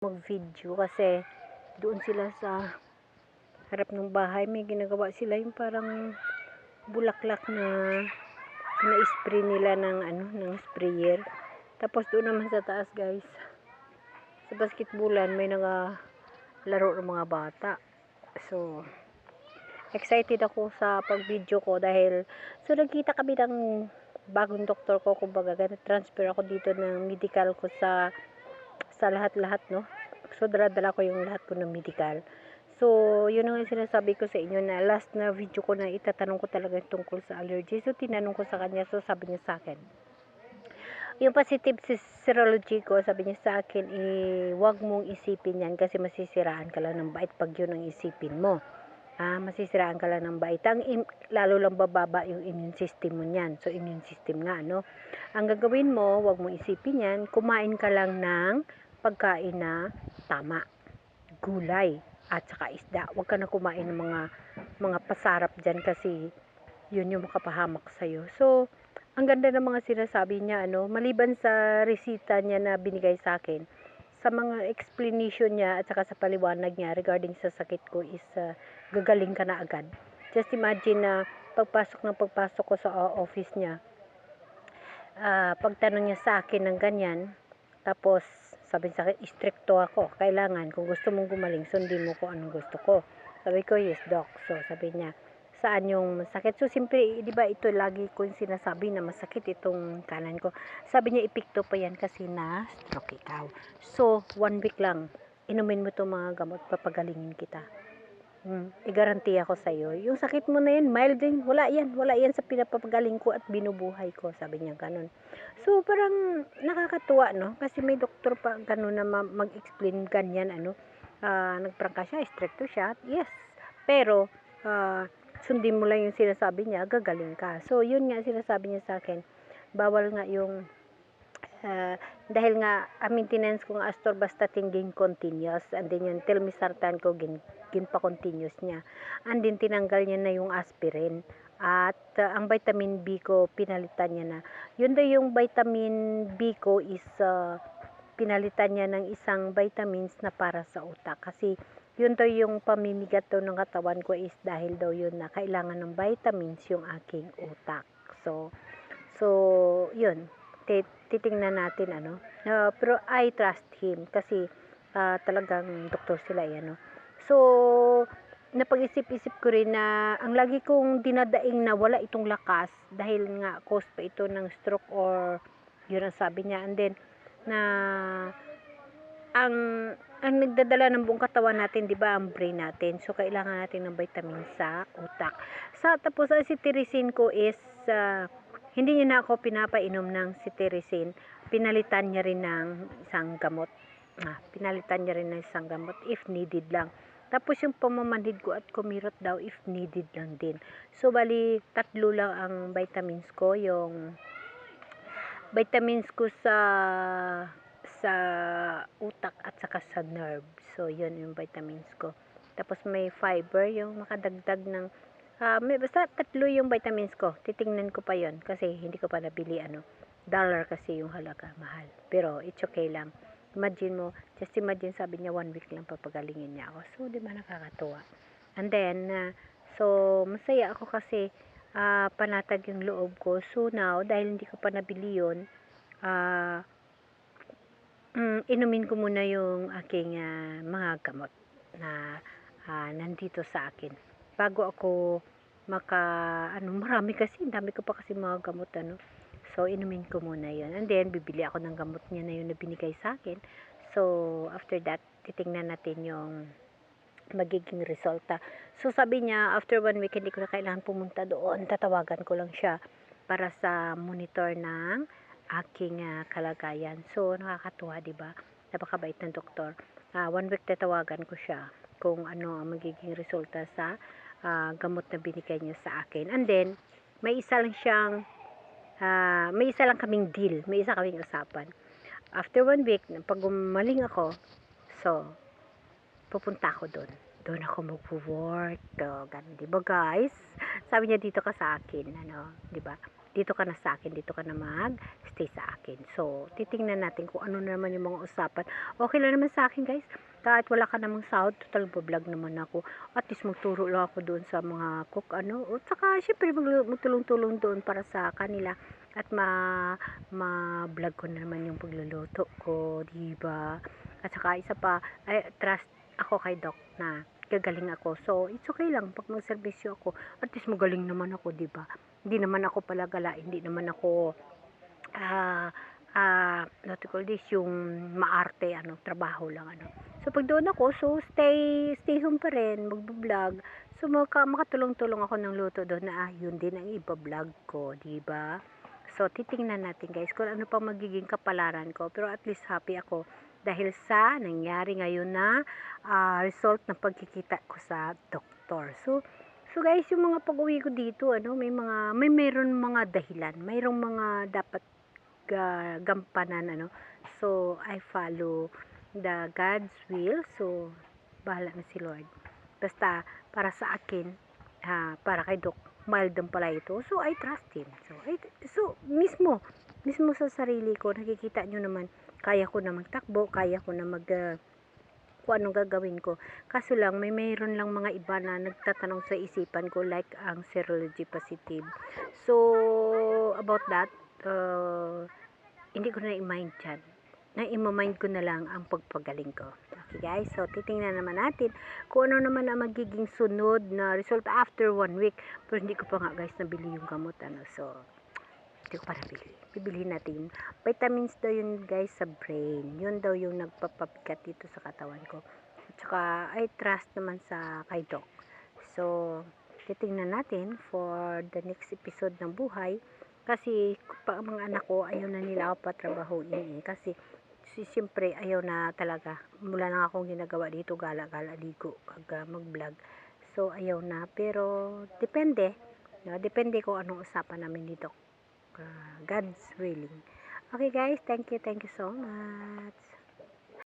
mag-video kasi doon sila sa harap ng bahay. May ginagawa sila yung parang bulaklak na na-spray nila ng ano ng sprayer. Tapos doon naman sa taas guys sa basketbulan may naga laro ng mga bata. So excited ako sa pag-video ko dahil so nagkita kami ng bagong doktor ko. Kumbaga transfer ako dito ng medical ko sa sa lahat-lahat, no? So, dala-dala ko yung lahat ko ng medical. So, yun ang sinasabi ko sa inyo na last na video ko na itatanong ko talaga tungkol sa allergy. So, tinanong ko sa kanya. So, sabi niya sa akin, yung positive serology ko, sabi niya sa akin, eh, wag mong isipin yan kasi masisiraan ka lang ng bait pag yun ang isipin mo. Ah, masisiraan ka lang ng bait. Ang im- lalo lang bababa yung immune system mo niyan. So, immune system nga, no? Ang gagawin mo, wag mong isipin yan, kumain ka lang ng pagkain na tama. Gulay at saka isda. Huwag ka na kumain ng mga mga pasarap dyan kasi yun yung makapahamak sa'yo. So, ang ganda ng mga sinasabi niya, ano, maliban sa resita niya na binigay sa akin, sa mga explanation niya at saka sa paliwanag niya regarding sa sakit ko is uh, gagaling ka na agad. Just imagine na pagpasok ng pagpasok ko sa uh, office niya, ah, pagtanong niya sa akin ng ganyan, tapos sabi sa akin, stricto ako. Kailangan, kung gusto mong gumaling, sundin mo ko anong gusto ko. Sabi ko, yes, doc. So, sabi niya, saan yung masakit? So, simpre, di ba ito lagi ko yung sinasabi na masakit itong kanan ko. Sabi niya, ipikto pa yan kasi na stroke ikaw. So, one week lang, inumin mo itong mga gamot, papagalingin kita. Hmm, igaranti ako sa iyo. Yung sakit mo na yan, mild din. Wala yan. Wala yan sa pinapagaling ko at binubuhay ko. Sabi niya ganun. So, parang nakakatuwa, no? Kasi may doktor pa ganun na ma- mag-explain ganyan, ano. Ah, nagprangka siya, stricto siya. Yes. Pero, ah, sundin mo lang yung sinasabi niya, gagaling ka. So, yun nga sinasabi niya sa akin. Bawal nga yung Ah, dahil nga ang maintenance ko nga astor basta tingin continuous. And then yung telmisartan ko gin, gin pa continuous niya. And then tinanggal niya na yung aspirin. At ah, ang vitamin B ko pinalitan niya na. Yun daw yung vitamin B ko is ah, pinalitan niya ng isang vitamins na para sa utak. Kasi yun daw yung pamimigat daw ng katawan ko is dahil daw yun na kailangan ng vitamins yung aking utak. So so yun titingnan natin ano. Uh, pero I trust him kasi uh, talagang doktor sila yan no. So napag-isip-isip ko rin na ang lagi kong dinadaing na wala itong lakas dahil nga cause pa ito ng stroke or yun ang sabi niya and then na ang ang nagdadala ng buong katawan natin, 'di ba, ang brain natin. So kailangan natin ng vitamin sa utak. Sa tapos ang cetirizine ko is uh, hindi niya na ako pinapainom ng cetirizine. Pinalitan niya rin ng isang gamot. Ah, pinalitan niya rin ng isang gamot if needed lang. Tapos yung pamamanhid ko at kumirot daw if needed lang din. So bali tatlo lang ang vitamins ko, yung vitamins ko sa sa utak at saka sa nerve. So yun yung vitamins ko. Tapos may fiber, yung makadagdag ng Ah, may basta tatlo yung vitamins ko. Titingnan ko pa 'yon kasi hindi ko pa nabili ano. Dollar kasi yung halaga, mahal. Pero it's okay lang. Imagine mo, just imagine sabi niya one week lang papagalingin niya ako. So, di ba nakakatuwa? And then, uh, so, masaya ako kasi uh, panatag yung loob ko. So, now, dahil hindi ko pa nabili yun, uh, um, inumin ko muna yung aking uh, mga gamot na uh, nandito sa akin bago ako maka ano marami kasi dami ko pa kasi mga gamot ano. So inumin ko muna yon and then bibili ako ng gamot niya na yun na binigay sa akin. So after that titingnan natin yung magiging resulta. So sabi niya after one week hindi ko na kailangan pumunta doon. Tatawagan ko lang siya para sa monitor ng aking uh, kalagayan. So nakakatuwa di ba? Napakabait ng doktor. Uh, one week tatawagan ko siya kung ano ang magiging resulta sa uh, gamot na binigay niya sa akin. And then, may isa lang siyang, uh, may isa lang kaming deal, may isa kaming usapan. After one week, pag gumaling ako, so, pupunta ako doon. Doon ako magpo-work. So, ganun, di ba guys? Sabi niya dito ka sa akin, ano, di ba? Dito ka na sa akin, dito ka na mag-stay sa akin. So, titingnan natin kung ano na naman yung mga usapan. Okay lang naman sa akin, guys. Kahit wala ka namang sahod, total vlog naman ako. At least magturo lang ako doon sa mga cook, ano. At saka, syempre, mag- magtulong-tulong doon para sa kanila. At ma, ma-vlog ko na naman yung pagluluto ko, di ba? At saka, isa pa, ay, trust ako kay Doc na gagaling ako. So, it's okay lang pag magserbisyo ako. At least magaling naman ako, di ba? Hindi naman ako palagala, hindi naman ako ah ah what you call this, yung maarte, ano, trabaho lang, ano. So, pag doon ako, so, stay, stay home pa rin, magbablog. So, maka, makatulong-tulong ako ng luto doon na, ah, yun din ang iba-vlog ko, di ba? So, titingnan natin guys kung ano pa magiging kapalaran ko. Pero at least happy ako dahil sa nangyari ngayon na ah, result ng pagkikita ko sa doktor. So, so guys, yung mga pag-uwi ko dito, ano, may mga, may meron mga dahilan. Mayroong mga dapat ga, gampanan, ano. So, I follow the God's will. So, bahala na si Lord. Basta, para sa akin, ah, para kay Doc, mild din pala ito. So, I trust him. So, I, so mismo, mismo sa sarili ko, nakikita nyo naman, kaya ko na magtakbo, kaya ko na mag, ah, kung anong gagawin ko. Kaso lang, may mayroon lang mga iba na nagtatanong sa isipan ko, like ang serology positive. So, about that, uh, hindi ko na i-mind dyan. Na i-mind ko na lang ang pagpagaling ko. Okay guys, so titingnan naman natin kung ano naman ang magiging sunod na result after one week. Pero hindi ko pa nga guys nabili yung gamot. Ano, so, hindi ko pa nabili. Bibilihin natin vitamins daw yun guys sa brain. Yun daw yung nagpapabigat dito sa katawan ko. At saka, I trust naman sa kay Doc. So, titingnan natin for the next episode ng buhay. Kasi, pa, mga anak ko, ayaw na nila ako patrabahuin eh. Kasi, si, siyempre, ayaw na talaga. Mula lang akong ginagawa dito, gala-gala, ligo, kag ah, mag-vlog. So, ayaw na. Pero, depende. No? Depende kung anong usapan namin dito. Ah, God's willing. Okay guys, thank you, thank you so much.